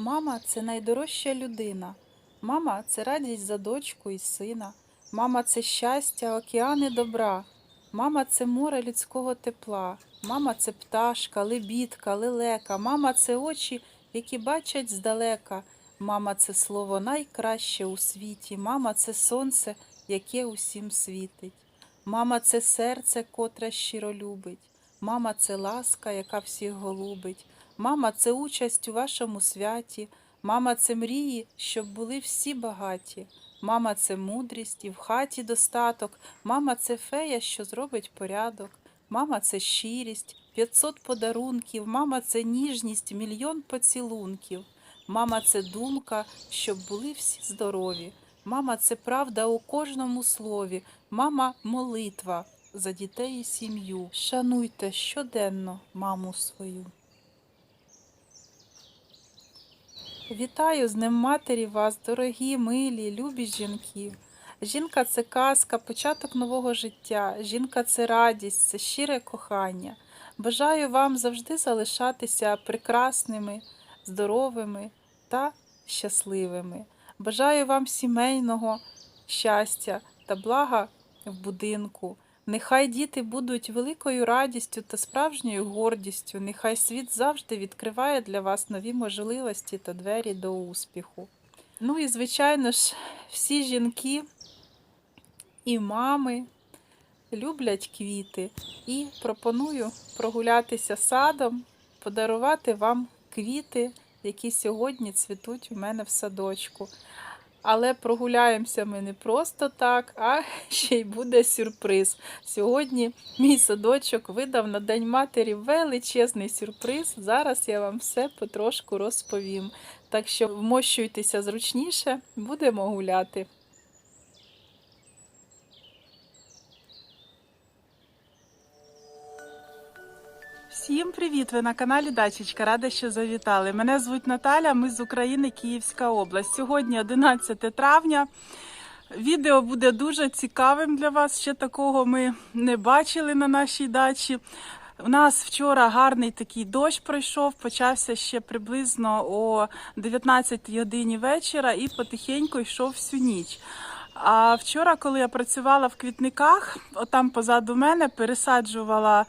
Мама це найдорожча людина. Мама це радість за дочку і сина. Мама це щастя, океани добра. Мама це море людського тепла. Мама це пташка, лебідка, лелека. Мама це очі, які бачать здалека. Мама це слово найкраще у світі. Мама це сонце, яке усім світить. Мама це серце, котре щиро любить. Мама це ласка, яка всіх голубить. Мама це участь у вашому святі. Мама це мрії, щоб були всі багаті. Мама це мудрість і в хаті достаток. Мама це фея, що зробить порядок. Мама це щирість, 500 подарунків. Мама це ніжність, мільйон поцілунків. Мама це думка, щоб були всі здорові. Мама це правда у кожному слові. Мама молитва за дітей і сім'ю. Шануйте щоденно маму свою. Вітаю з Днем Матері вас, дорогі, милі, любі жінки. Жінка це казка, початок нового життя. Жінка це радість, це щире кохання. Бажаю вам завжди залишатися прекрасними, здоровими та щасливими. Бажаю вам сімейного щастя та блага в будинку. Нехай діти будуть великою радістю та справжньою гордістю. Нехай світ завжди відкриває для вас нові можливості та двері до успіху. Ну і, звичайно ж, всі жінки і мами люблять квіти. І пропоную прогулятися садом, подарувати вам квіти, які сьогодні цвітуть у мене в садочку. Але прогуляємося ми не просто так, а ще й буде сюрприз. Сьогодні мій садочок видав на День матері величезний сюрприз. Зараз я вам все потрошку розповім. Так що вмощуйтеся зручніше, будемо гуляти. Всім привіт! Ви на каналі Дачечка. Рада, що завітали. Мене звуть Наталя, ми з України, Київська область. Сьогодні 11 травня. Відео буде дуже цікавим для вас. Ще такого ми не бачили на нашій дачі. У нас вчора гарний такий дощ пройшов, почався ще приблизно о 19 годині вечора і потихеньку йшов всю ніч. А вчора, коли я працювала в квітниках, отам позаду мене пересаджувала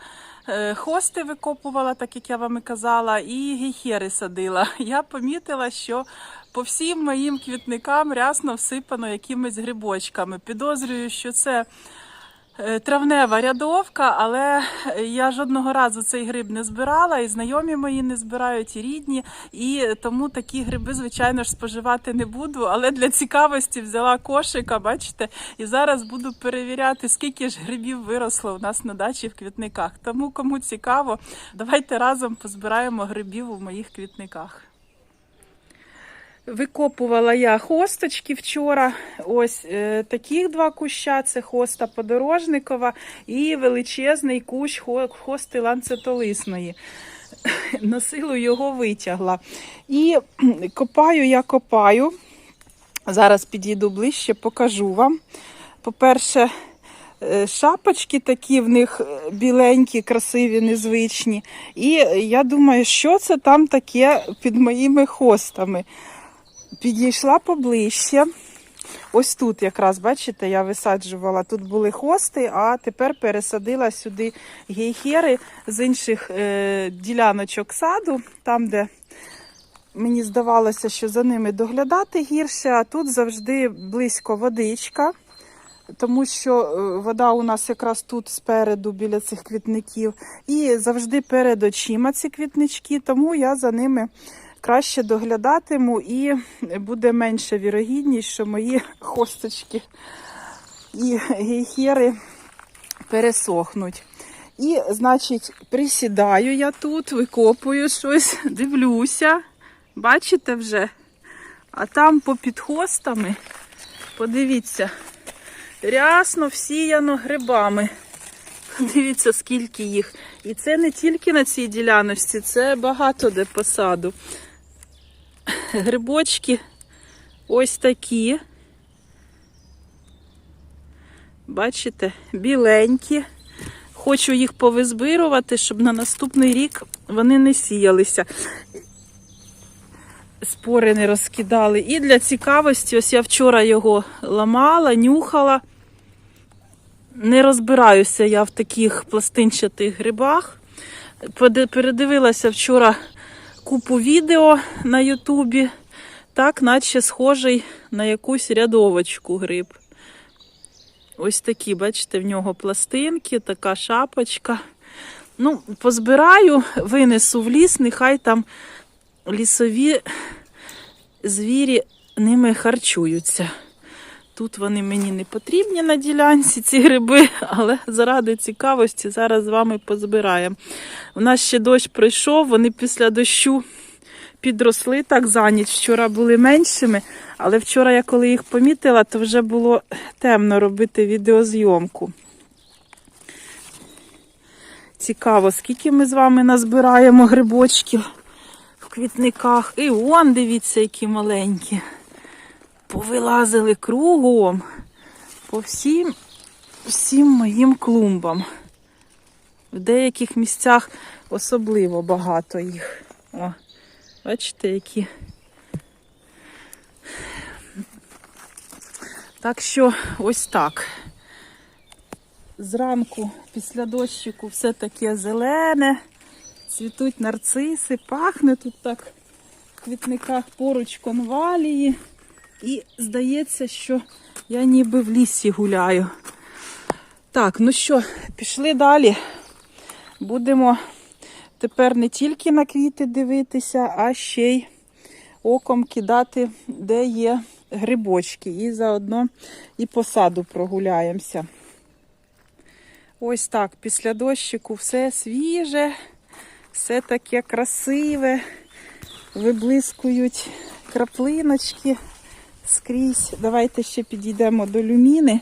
хости, викопувала, так як я вам і казала, і гейхери садила. Я помітила, що по всім моїм квітникам рясно всипано якимись грибочками. Підозрюю, що це е, травнева рядовка, але я жодного разу цей гриб не збирала, і знайомі мої не збирають, і рідні, і тому такі гриби, звичайно ж, споживати не буду. Але для цікавості взяла кошика, бачите, і зараз буду перевіряти, скільки ж грибів виросло у нас на дачі в квітниках. Тому кому цікаво, давайте разом позбираємо грибів у моїх квітниках. Викопувала я хосточки вчора. Ось е, таких два куща: це хоста подорожникова і величезний кущ хости ланцетолисної. На силу його витягла. І копаю я копаю. Зараз підійду ближче, покажу вам. По-перше, е, шапочки такі в них е, біленькі, красиві, незвичні. І я думаю, що це там таке під моїми хостами. Підійшла поближче. Ось тут якраз, бачите, я висаджувала. Тут були хости, а тепер пересадила сюди гейхери з інших е, діляночок саду, там, де мені здавалося, що за ними доглядати гірше, а тут завжди близько водичка. Тому що е, вода у нас якраз тут спереду біля цих квітників, і завжди перед очима ці квітнички, тому я за ними краще доглядатиму і буде менша вірогідність, що мої хосточки і гейхери пересохнуть. І, значить, присідаю я тут, викопую щось, дивлюся. Бачите вже? А там попід хостами, подивіться, рясно всіяно грибами. Дивіться, скільки їх. І це не тільки на цій діляночці, це багато де посаду. Грибочки ось такі. Бачите, біленькі. Хочу їх повизбирувати, щоб на наступний рік вони не сіялися. спори не розкидали. І для цікавості, ось я вчора його ламала, нюхала. Не розбираюся я в таких пластинчатих грибах. Передивилася вчора купу відео на Ютубі. Так, наче схожий на якусь рядовочку гриб. Ось такі, бачите, в нього пластинки, така шапочка. Ну, позбираю, винесу в ліс, нехай там лісові звірі ними харчуються. Тут вони мені не потрібні на ділянці, ці гриби, але заради цікавості зараз з вами позбираємо. У нас ще дощ пройшов, вони після дощу підросли так за ніч. Вчора були меншими, але вчора я коли їх помітила, то вже було темно робити відеозйомку. Цікаво, скільки ми з вами назбираємо грибочків в квітниках. І он, дивіться, які маленькі. Повилазили кругом по всім, всім моїм клумбам. В деяких місцях особливо багато їх. О, бачите, які. Так що ось так. Зранку після дощику все таке зелене, цвітуть нарциси, пахне тут так в квітниках поруч конвалії. І здається, що я ніби в лісі гуляю. Так, ну що, пішли далі. Будемо тепер не тільки на квіти дивитися, а ще й оком кидати, де є грибочки. І заодно і по саду прогуляємося. Ось так, після дощику все свіже, все таке красиве, виблискують краплиночки скрізь. Давайте ще підійдемо до люміни.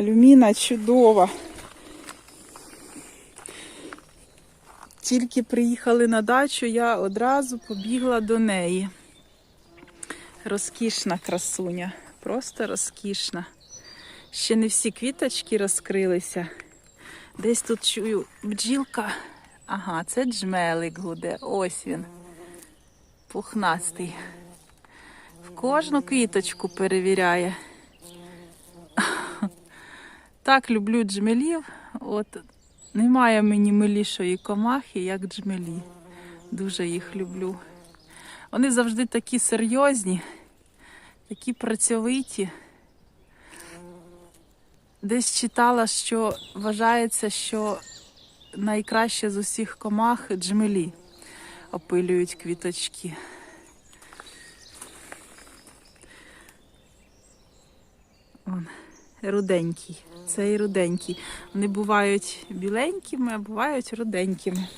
Люміна чудова. Тільки приїхали на дачу, я одразу побігла до неї. Розкішна красуня, просто розкішна. Ще не всі квіточки розкрилися. Десь тут чую бджілка. Ага, це джмелик гуде. Ось він. Пухнастий. Кожну квіточку перевіряє. Так люблю джмелів. От немає мені милішої комахи, як джмелі. Дуже їх люблю. Вони завжди такі серйозні, такі працьовиті. Десь читала, що вважається, що найкраще з усіх комах джмелі опилюють квіточки. Вон, руденький. Цей руденький. Вони бувають біленькими, а бувають руденькими.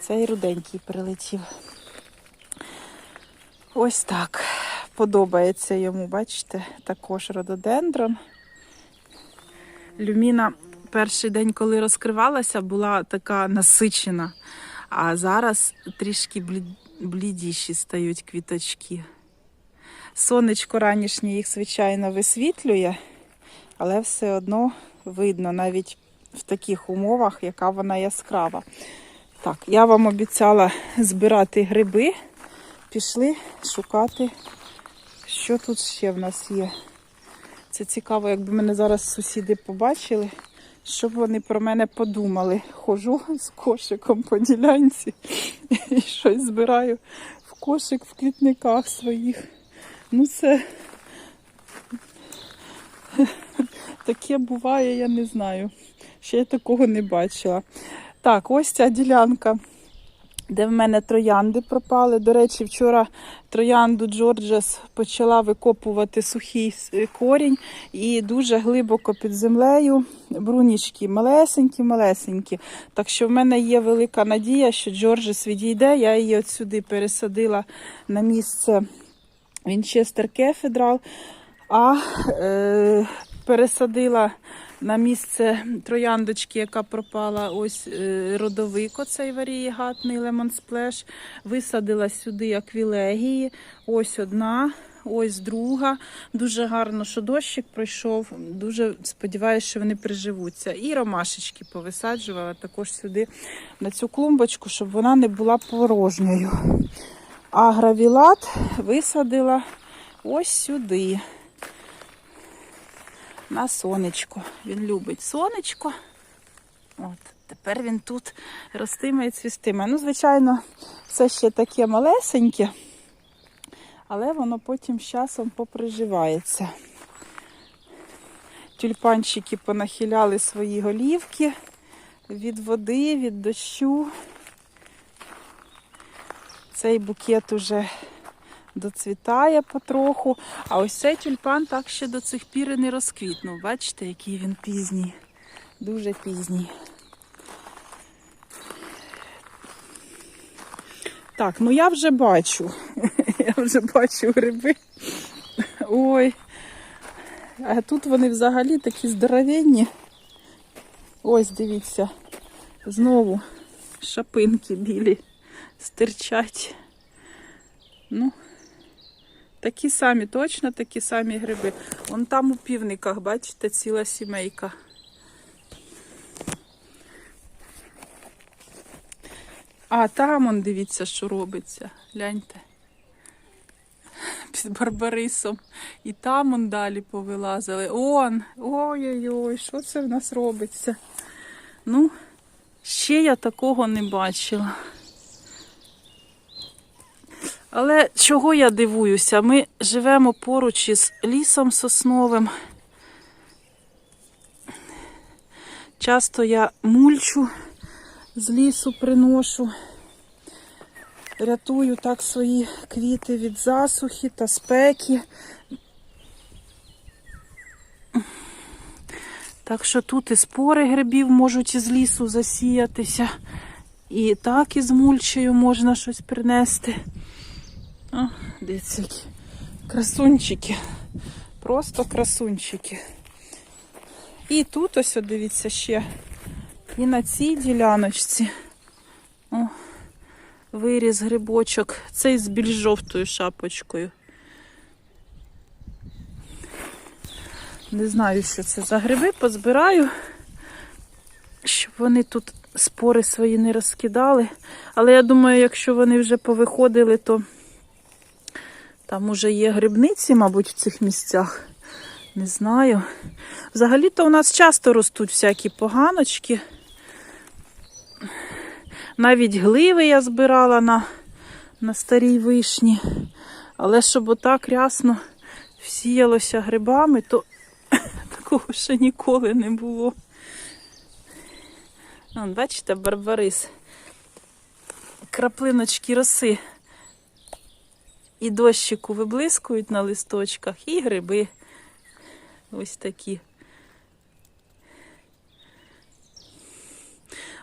Цей руденький прилетів. Ось так. Подобається йому, бачите, також рододендрон. Люміна перший день, коли розкривалася, була така насичена, а зараз трішки блідіші стають квіточки. Сонечко ранішнє їх, звичайно, висвітлює, але все одно видно навіть в таких умовах, яка вона яскрава. Так, я вам обіцяла збирати гриби. Пішли шукати, що тут ще в нас є. Це цікаво, якби мене зараз сусіди побачили, що б вони про мене подумали. Хожу з кошиком по ділянці і щось збираю в кошик в квітниках своїх. Ну, це таке буває, я не знаю. Ще я такого не бачила. Так, ось ця ділянка, де в мене троянди пропали. До речі, вчора троянду Джорджес почала викопувати сухий корінь і дуже глибоко під землею. Брунічки малесенькі-малесенькі. Так що в мене є велика надія, що Джорджес відійде. Я її от сюди пересадила на місце Вінчестер Кефедрал, а е, пересадила на місце трояндочки, яка пропала, ось е, родовик, оцей варієгатний Lemon Splash. Висадила сюди аквілегії. Ось одна, ось друга. Дуже гарно, що дощик пройшов. Дуже сподіваюся, що вони приживуться. І ромашечки повисаджувала також сюди на цю клумбочку, щоб вона не була порожньою. А гравілат висадила ось сюди. На сонечко. Він любить сонечко. От, тепер він тут ростиме і цвістиме. Ну, звичайно, це ще таке малесеньке, але воно потім з часом поприживається. Тюльпанчики понахиляли свої голівки від води, від дощу. Цей букет уже доцвітає потроху. А ось цей тюльпан так ще до цих пір і не розквітнув. Бачите, який він пізній. Дуже пізній. Так, ну я вже бачу. Я вже бачу гриби. Ой. А тут вони взагалі такі здоровенні. Ось, дивіться. Знову шапинки білі стирчать. Ну, такі самі, точно такі самі гриби. Вон там у півниках, бачите, ціла сімейка. А там он дивіться, що робиться. Гляньте. Під Барбарисом. І там он далі повилазили. Он! Ой-ой-ой, що це в нас робиться? Ну, ще я такого не бачила. Але чого я дивуюся? Ми живемо поруч із лісом сосновим. Часто я мульчу з лісу приношу. Рятую так свої квіти від засухи та спеки. Так що тут і спори грибів можуть із лісу засіятися. І так із мульчею можна щось принести. О, дивіться, які красунчики. Просто красунчики. І тут ось, от дивіться, ще. І на цій діляночці. О, виріс грибочок. Цей з більш жовтою шапочкою. Не знаю, що це за гриби, позбираю, щоб вони тут спори свої не розкидали. Але я думаю, якщо вони вже повиходили, то там уже є грибниці, мабуть, в цих місцях. Не знаю. Взагалі-то у нас часто ростуть всякі поганочки. Навіть гливи я збирала на, на старій вишні. Але щоб отак рясно всіялося грибами, то такого ще ніколи не було. Бачите, барбарис. Краплиночки роси і дощику виблискують на листочках, і гриби ось такі.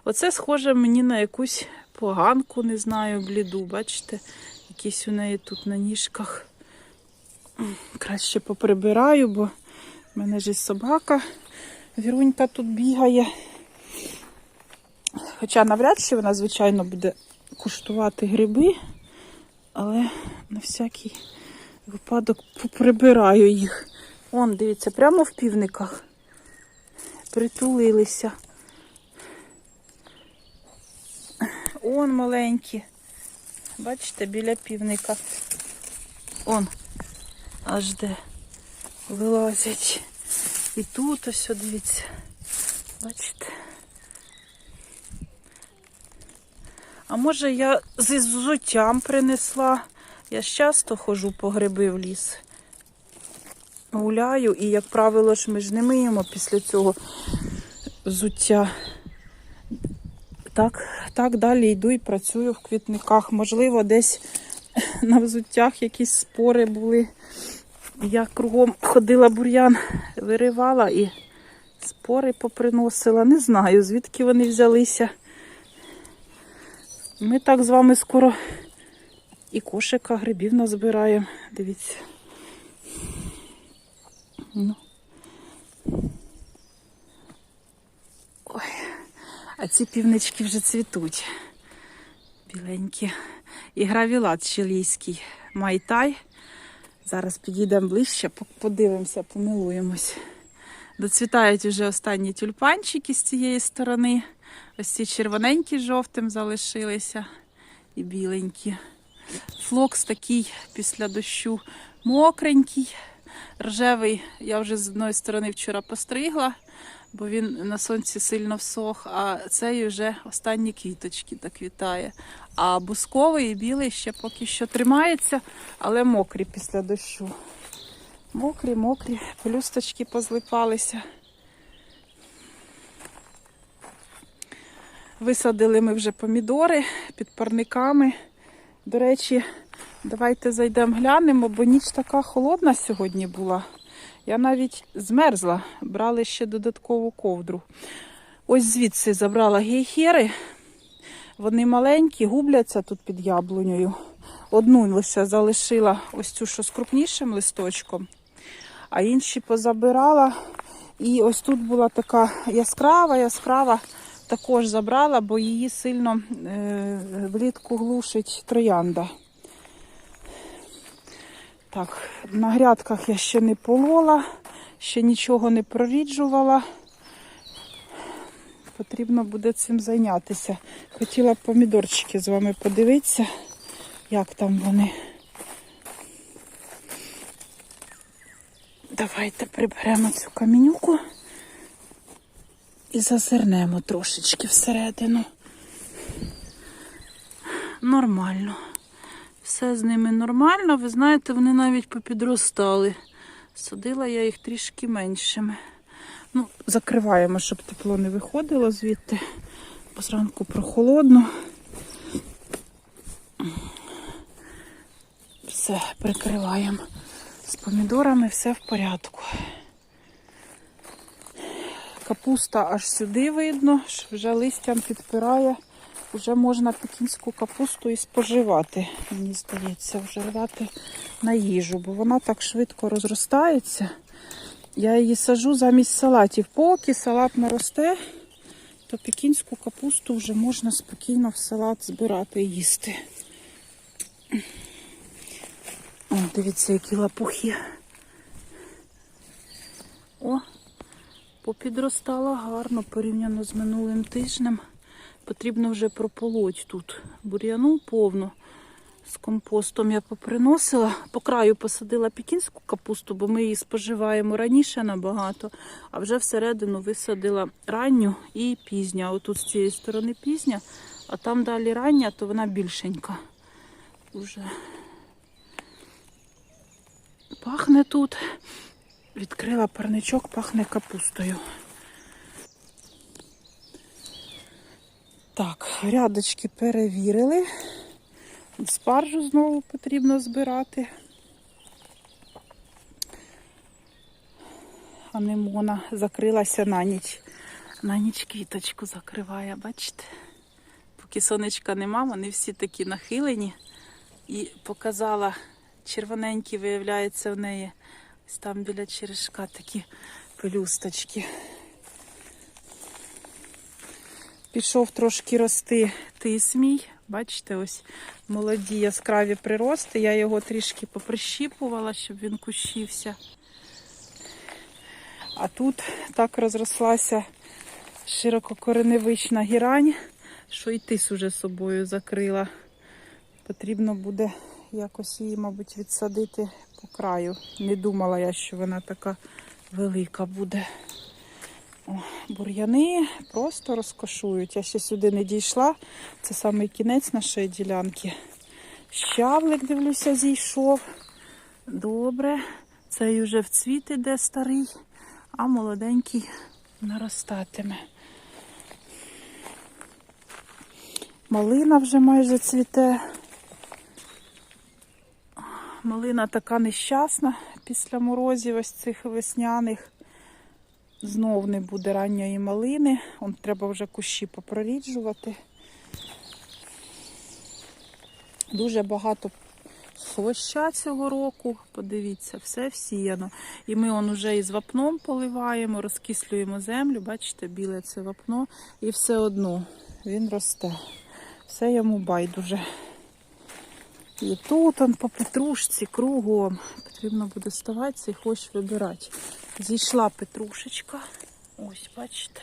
Оце схоже мені на якусь поганку, не знаю, бліду. Бачите, якісь у неї тут на ніжках. Краще поприбираю, бо в мене ж і собака. Вірунька тут бігає. Хоча навряд чи вона, звичайно, буде куштувати гриби, але на всякий випадок поприбираю їх. Вон, дивіться, прямо в півниках. Притулилися. Он маленькі. Бачите, біля півника. Он аж де вилазять. І тут ось, дивіться. Бачите? А може я з взуттям принесла. Я ж часто ходжу по гриби в ліс. Гуляю і, як правило, ж ми ж не миємо після цього взуття. Так, так далі йду і працюю в квітниках. Можливо, десь на взуттях якісь спори були. Я кругом ходила бур'ян, виривала і спори поприносила. Не знаю, звідки вони взялися. Ми так з вами скоро і кошика грибів назбираємо. Дивіться. Ну. Ой. А ці півнички вже цвітуть. Біленькі. І гравілат чилійський майтай. Зараз підійдемо ближче, подивимося, помилуємось. Доцвітають вже останні тюльпанчики з цієї сторони. Ось ці червоненькі жовтим залишилися і біленькі. Флокс такий після дощу мокренький. Рожевий я вже з одної сторони вчора постригла, бо він на сонці сильно всох, а цей вже останні квіточки так вітає. А бусковий і білий ще поки що тримається, але мокрі після дощу. Мокрі, мокрі, пелюсточки позлипалися. Висадили ми вже помідори під парниками. До речі, давайте зайдемо глянемо, бо ніч така холодна сьогодні була. Я навіть змерзла, брали ще додаткову ковдру. Ось звідси забрала гейхери. Вони маленькі, губляться тут під яблунею. Одну лише залишила ось цю, що з крупнішим листочком, а інші позабирала. І ось тут була така яскрава, яскрава, також забрала, бо її сильно е, влітку глушить троянда. Так, на грядках я ще не полола, ще нічого не проріджувала. Потрібно буде цим зайнятися. Хотіла помідорчики з вами подивитися, як там вони. Давайте приберемо цю камінюку і зазирнемо трошечки всередину. Нормально. Все з ними нормально. Ви знаєте, вони навіть попідростали. Садила я їх трішки меншими. Ну, закриваємо, щоб тепло не виходило звідти. Бо зранку прохолодно. Все, прикриваємо з помідорами, все в порядку. Капуста аж сюди видно, що вже листям підпирає. Вже можна пекінську капусту і споживати, мені здається, вже рвати на їжу, бо вона так швидко розростається. Я її сажу замість салатів. Поки салат наросте, то пекінську капусту вже можна спокійно в салат збирати і їсти. О, дивіться, які лапухи. О, попідростала гарно порівняно з минулим тижнем. Потрібно вже прополоть тут. Бур'яну повно. З компостом я поприносила. По краю посадила пекінську капусту, бо ми її споживаємо раніше набагато, а вже всередину висадила ранню і пізня. Отут з цієї сторони пізня, а там далі рання, то вона більшенька. Уже пахне тут. Відкрила парничок, пахне капустою. Так, рядочки перевірили. Спаржу знову потрібно збирати. Анемона закрилася на ніч. На ніч квіточку закриває, бачите? Поки сонечка нема, вони всі такі нахилені. І показала червоненькі, виявляється, в неї там біля черешка такі пелюсточки. Пішов трошки рости тис мій. Бачите, ось молоді яскраві прирости. Я його трішки поприщіпувала, щоб він кущився. А тут так розрослася ширококореневична гірань, що і тис уже собою закрила. Потрібно буде якось її, мабуть, відсадити по краю. Не думала я, що вона така велика буде. О, бур'яни просто розкошують. Я ще сюди не дійшла. Це самий кінець нашої ділянки. Щавлик, дивлюся, зійшов. Добре. Цей вже в цвіт іде старий, а молоденький наростатиме. Малина вже майже цвіте. Малина така нещасна після морозів ось цих весняних. Знов не буде ранньої малини. Он треба вже кущі попроріджувати. Дуже багато хвоща цього року. Подивіться, все всіяно. І ми он уже із вапном поливаємо, розкислюємо землю. Бачите, біле це вапно. І все одно він росте. Все йому байдуже. І тут он по петрушці кругом. Потрібно буде ставатися і хоч вибирати. Зійшла петрушечка. Ось, бачите.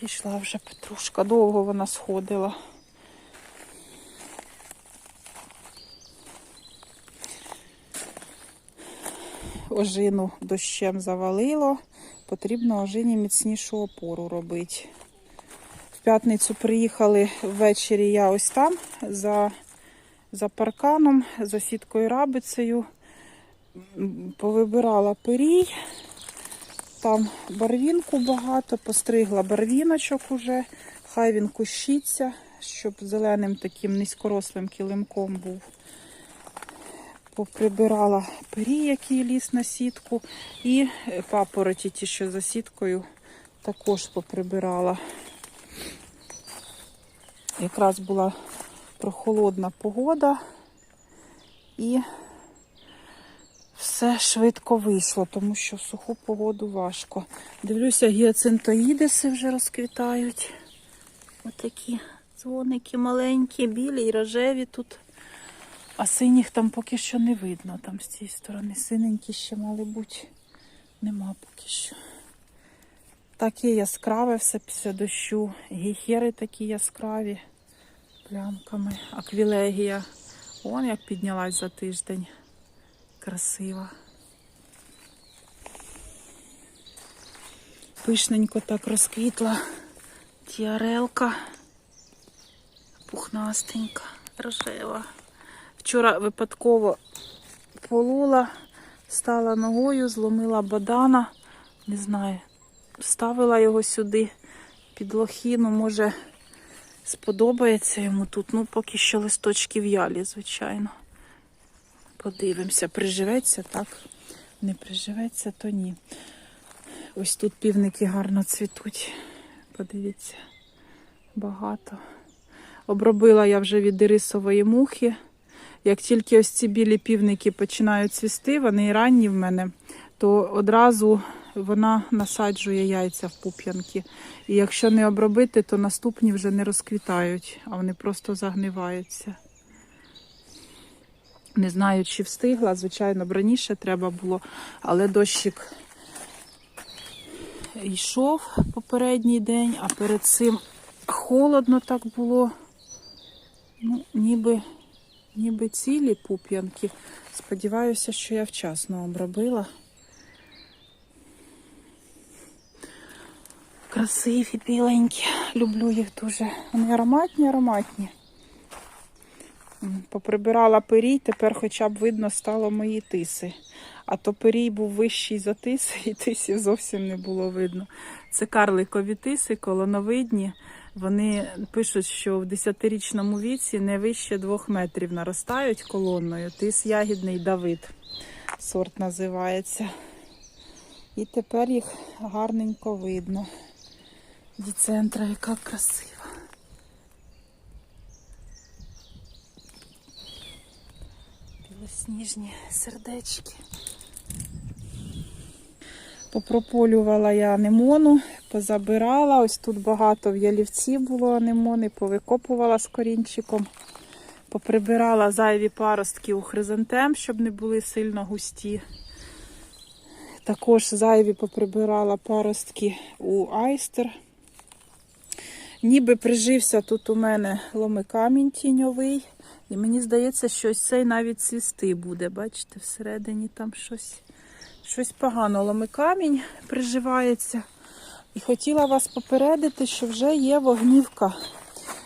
Зійшла вже петрушка. Довго вона сходила. Ожину дощем завалило. Потрібно ожині міцнішу опору робити. В п'ятницю приїхали ввечері я ось там за за парканом, за сіткою рабицею. Повибирала пирій. Там барвінку багато, постригла барвіночок уже. Хай він кущиться, щоб зеленим таким низькорослим килимком був. Поприбирала пирій, який ліз на сітку, і е, папороті, ті, що за сіткою, також поприбирала. Якраз була прохолодна погода і все швидко вийшло, тому що суху погоду важко. Дивлюся, гіацинтоїдеси вже розквітають. Отакі дзвоники маленькі, білі і рожеві тут. А синіх там поки що не видно. Там з цієї сторони синенькі ще мали бути. Нема поки що. Таке яскраве все після дощу. Гейхери такі яскраві плямками. Аквілегія. Вон як піднялась за тиждень. Красива. Пишненько так розквітла тіарелка. Пухнастенька, рожева. Вчора випадково полола, стала ногою, зломила бадана. Не знаю, ставила його сюди під лохіну. Може, сподобається йому тут. Ну, поки що листочки в'ялі, звичайно. Подивимося, приживеться, так? Не приживеться, то ні. Ось тут півники гарно цвітуть. Подивіться, багато. Обробила я вже від ірисової мухи. Як тільки ось ці білі півники починають цвісти, вони і ранні в мене, то одразу вона насаджує яйця в пуп'янки. І якщо не обробити, то наступні вже не розквітають, а вони просто загниваються. Не знаю, чи встигла, звичайно, б раніше треба було, але дощик йшов попередній день, а перед цим холодно так було. Ну, ніби, ніби цілі пуп'янки. Сподіваюся, що я вчасно обробила. Красиві, біленькі. Люблю їх дуже. Вони ароматні, ароматні. Поприбирала пирій, тепер хоча б видно стало мої тиси. А то пирій був вищий за тиси, і тисів зовсім не було видно. Це карликові тиси, колоновидні. Вони пишуть, що в 10-річному віці не вище двох метрів наростають колонною. Тис ягідний Давид. Сорт називається. І тепер їх гарненько видно. Діцентра, яка красива. Білосніжні сердечки. Попрополювала я анемону, позабирала. Ось тут багато в ялівці було анемони, повикопувала з корінчиком. Поприбирала зайві паростки у хризантем, щоб не були сильно густі. Також зайві поприбирала паростки у айстер. Ніби прижився тут у мене ломикамінь тіньовий. І мені здається, що ось цей навіть цвісти буде. Бачите, всередині там щось, щось погано. Ломикамінь приживається. І хотіла вас попередити, що вже є вогнівка.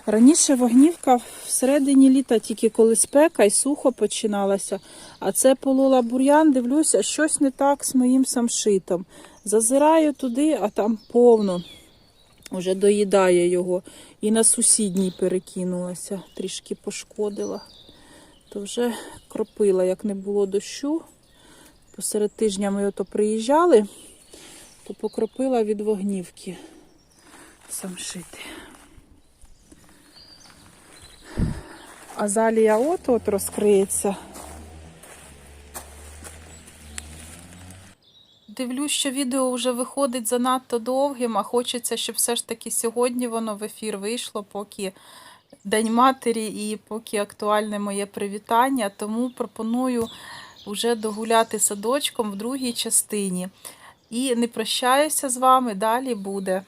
Раніше вогнівка всередині літа, тільки коли спека і сухо починалася. А це полола бур'ян, дивлюся, щось не так з моїм самшитом. Зазираю туди, а там повно. Уже доїдає його. І на сусідній перекинулася, трішки пошкодила. То вже кропила, як не було дощу. Посеред тижня ми ото приїжджали, то покропила від вогнівки самшити. Азалія от-от розкриється. Дивлюсь, що відео вже виходить занадто довгим, а хочеться, щоб все ж таки сьогодні воно в ефір вийшло, поки День матері і поки актуальне моє привітання. Тому пропоную вже догуляти садочком в другій частині. І не прощаюся з вами, далі буде.